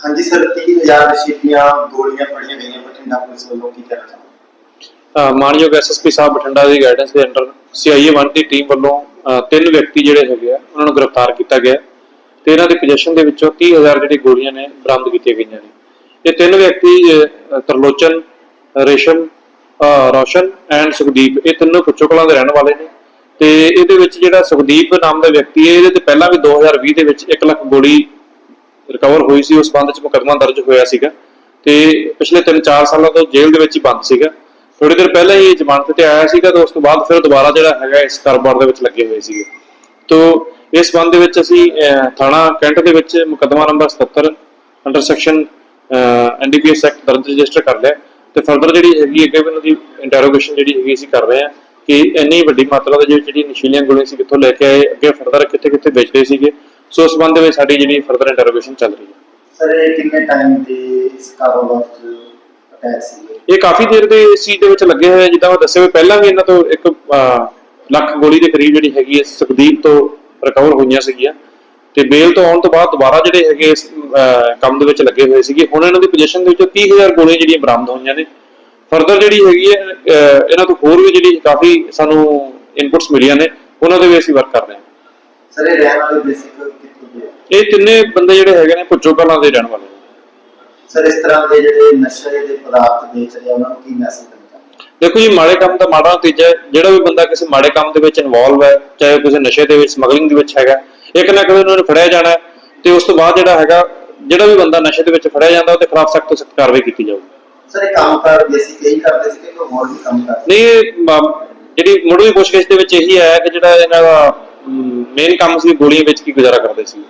ਹਾਂਜੀ ਸਰ 30000 ਸ਼ੀਟੀਆਂ ਗੋਲੀਆਂ ਫੜੀਆਂ ਗਈਆਂ ਬਠਿੰਡਾ ਪੁਲਿਸ ਵੱਲੋਂ ਕੀ ਕਹਿਣਾ ਚਾਹੁੰਦੇ ਮਾਨਯੋਗ ਐਸਐਸਪੀ ਸਾਹਿਬ ਬਠਿੰਡਾ ਦੀ ਗਾਈਡੈਂਸ ਦੇ ਅੰਡਰ ਸੀਆਈਏ 1 ਦੀ ਟੀਮ ਵੱਲੋਂ ਤਿੰਨ ਵਿਅਕਤੀ ਜਿਹੜੇ ਹੈਗੇ ਆ ਉਹਨਾਂ ਨੂੰ ਗ੍ਰਿਫਤਾਰ ਕੀਤਾ ਗਿਆ ਤੇ ਇਹਨਾਂ ਦੀ ਪੋਜੀਸ਼ਨ ਦੇ ਵਿੱਚੋਂ 30000 ਜਿਹੜੀ ਗੋਲੀਆਂ ਨੇ ਬਰਾਮਦ ਕੀਤੀਆਂ ਗਈਆਂ ਨੇ। ਇਹ ਤਿੰਨ ਵਿਅਕਤੀ ਤਰਲੋਚਨ ਰੇਸ਼ਮ ਅਹ, ਐਂਡ ਸੁਖਦੀਪ ਇਹ ਤਿੰਨੋਂ ਪੁੱਛੋ ਦੇ ਰਹਿਣ ਵਾਲੇ ਨੇ ਤੇ ਇਹਦੇ ਵਿੱਚ ਜਿਹੜਾ ਸੁਖਦੀਪ ਨਾਮ ਦਾ ਵਿਅਕਤੀ ਹੈ ਇਹਦੇ ਤੇ ਪਹਿਲਾਂ ਵੀ 2020 ਦੇ ਵਿੱਚ 1 ਲੱਖ ਗੋਲੀ ਰਿਕਵਰ ਹੋਈ ਸੀ, ਉਸ ਸੰਬੰਧ ਚ ਮੁਕੱਦਮਾ ਦਰਜ ਹੋਇਆ ਸੀਗਾ ਤੇ ਪਿਛਲੇ 3-4 ਸਾਲਾਂ ਤੋਂ ਜੇਲ੍ਹ ਦੇ ਵਿੱਚ ਹੀ ਬੰਦ ਸੀਗਾ। ਥੋੜੀ ਦੇਰ ਪਹਿਲਾਂ ਹੀ ਜ਼ਮਾਨਤ ਤੇ ਆਇਆ ਸੀਗਾ ਤੇ ਉਸ ਤੋਂ ਬਾਅਦ ਫਿਰ ਦੁਬਾਰਾ ਜਿਹੜਾ ਹੈਗਾ ਇਸ ਕਾਰੋਬਾਰ ਦੇ ਵਿੱਚ ਲੱਗੇ ਹੋਏ ਸੀਗੇ। ਤੋ ਇਸ ਸੰਬੰਧ ਦੇ ਵਿੱਚ ਅਸੀਂ ਥਾਣਾ ਕੈਂਟ ਦੇ ਵਿੱਚ ਮੁਕੱਦਮਾ number 77 under section NDPS act ਦਰਜ ਰਜਿਸਟਰ ਕਰ ਲਿਆ। ਤੇ ਫਰਦਰ ਜਿਹੜੀ ਹੈਗੀ ਅੱਗੇ ਵੀ ਉਹਨਾਂ ਦੀ ਇੰਟਰੋਗੇਸ਼ਨ ਜਿਹੜੀ ਹੈਗੀ ਅਸੀਂ ਕਰ ਰਹੇ ਹਾਂ ਕਿ ਇੰਨੀ ਵੱਡੀ ਮਾਤਰਾ ਦੇ ਜਿਹੜੀ ਨਸ਼ੀਲੀਆਂ ਗੋਲੀਆਂ ਸੀ ਕਿੱਥੋਂ ਲੈ ਕੇ ਆਏ, ਅੱਗੇ ਫਰਦਰ ਕਿੱਥੇ ਕਿੱਥੇ ਵੇਚਦੇ ਸੀਗੇ। ਸੋ ਉਸ ਸੰਬੰਧ ਵਿੱਚ ਸਾਡੀ ਜਿਹੜੀ ਫਰਦਰ ਇੰਟਰੋਗੇਸ਼ਨ ਚੱਲ ਰਹੀ ਹੈ। ਸਰ ਇਹ ਕਿੰਨੇ ਟਾਈਮ ਦੇ ਇਸ ਕਾਰੋਬਾਰ 'ਚ ਅਟੈਚ ਸੀ? ਇਹ ਕਾਫੀ ਦੇਰ ਦੇ ਇਸ ਚੀਜ਼ ਦੇ ਵਿੱਚ ਲੱਗੇ ਹੋਏ ਆ ਜਿੱਦਾਂ ਮੈਂ ਦੱਸਿਆ ਵੀ ਪਹਿਲਾਂ ਵੀ ਇਹਨਾਂ ਤੋਂ ਇੱਕ ਅਹ, ਲੱਖ ਗੋਲੀ ਦੇ ਕਰੀਬ ਜਿਹੜੀ ਹੈਗੀ ਹੈ ਸੁਖਦੀਪ ਤੋਂ ਰਿਕਵਰ ਹੋਈਆਂ ਸੀਗੀਆਂ। ਤੇ ਬੇਲ ਤੋਂ ਆਉਣ ਤੋਂ ਬਾਅਦ ਦੁਬਾਰਾ ਜਿਹੜੇ ਹੈਗੇ ਇਸ ਅਹ, ਕੰਮ ਦੇ ਵਿੱਚ ਲੱਗੇ ਹੋਏ ਸੀਗੇ। ਹੁਣ ਇਹਨਾਂ ਦੀ ਪੋਜੀਸ਼ਨ ਦੇ ਵਿੱਚੋਂ 30000 ਗੋਲੀਆਂ ਜਿਹੜੀਆਂ ਬਰਾਮਦ ਹੋਈਆਂ ਨੇ। ਫਰਦਰ ਜਿਹੜੀ ਹੈਗੀ ਹੈ ਅਹ, ਇਹਨਾਂ ਤੋਂ ਹੋਰ ਵੀ ਜਿਹੜੀ ਕਾਫੀ ਸਾਨੂੰ ਇਨਪੁਟਸ ਮਿਲੀਆਂ ਨੇ ਉਹਨਾਂ ਦੇ ਵੀ ਅਸੀਂ ਵਰਕ ਕਰ ਰਹੇ ਹਾਂ। ਸਰ ਇਹ ਰਹਿਣ ਵਾਲੇ ਬੇਸਿਕ? ਇਹ ਤਿੰਨੇ ਬੰਦੇ ਜਿਹੜੇ ਹੈਗੇ ਨੇ ਪੁੱਛੋ ਕਲਾਂ ਦੇ ਰਹਿਣ ਵਾਲੇ ਸਰ ਇਸ ਤਰ੍ਹਾਂ ਦੇ ਜਿਹੜੇ ਨਸ਼ੇ ਦੇ ਪਦਾਰਥ ਵੇਚ ਰਹੇ ਉਹਨਾਂ ਨੂੰ ਕੀ ਮੈਸੇਜ ਦੇਖੋ ਜੀ ਮਾੜੇ ਕੰਮ ਦਾ ਮਾੜਾ ਨਤੀਜਾ ਜਿਹੜਾ ਵੀ ਬੰਦਾ ਕਿਸੇ ਮਾੜੇ ਕੰਮ ਦੇ ਵਿੱਚ ਇਨਵੋਲਵ ਹੈ ਚਾਹੇ ਕਿਸੇ ਨਸ਼ੇ ਦੇ ਵਿੱਚ ਸਮਗਲਿੰਗ ਦੇ ਵਿੱਚ ਹੈਗਾ ਇੱਕ ਨਾ ਕਦੇ ਉਹਨਾਂ ਨੂੰ ਫੜਿਆ ਜਾਣਾ ਤੇ ਉਸ ਤੋਂ ਬਾਅਦ ਜਿਹੜਾ ਹੈਗਾ ਜਿਹੜਾ ਵੀ ਬੰਦਾ ਨਸ਼ੇ ਦੇ ਵਿੱਚ ਫੜਿਆ ਜਾਂਦਾ ਉਹਦੇ ਖਿਲਾਫ ਸਖਤ ਤੋਂ ਸਖਤ ਕਾਰਵਾਈ ਕੀਤੀ ਜਾਊਗੀ। ਸਰ ਇਹ ਕੰਮ ਕਰ ਬੇਸਿਕ ਇਹੀ ਕਰਦੇ ਸੀ ਕਿ ਕੋਈ ਹੋਰ ਵੀ ਕੰਮ ਕਰਦੇ ਨਹੀਂ ਜਿਹੜੀ ਮੁੱਢਲੀ ਪੁੱਛਗਿੱਛ ਦੇ ਵਿੱਚ ਇਹੀ ਆਇਆ ਕਿ ਜਿਹੜਾ ਇਹਨਾਂ ਦਾ ਮੇਨ ਕੰਮ ਸੀ ਗੋਲੀਆਂ ਵਿੱਚ ਕੀ ਗੁਜ਼ਾਰਾ ਕਰਦੇ ਸੀ।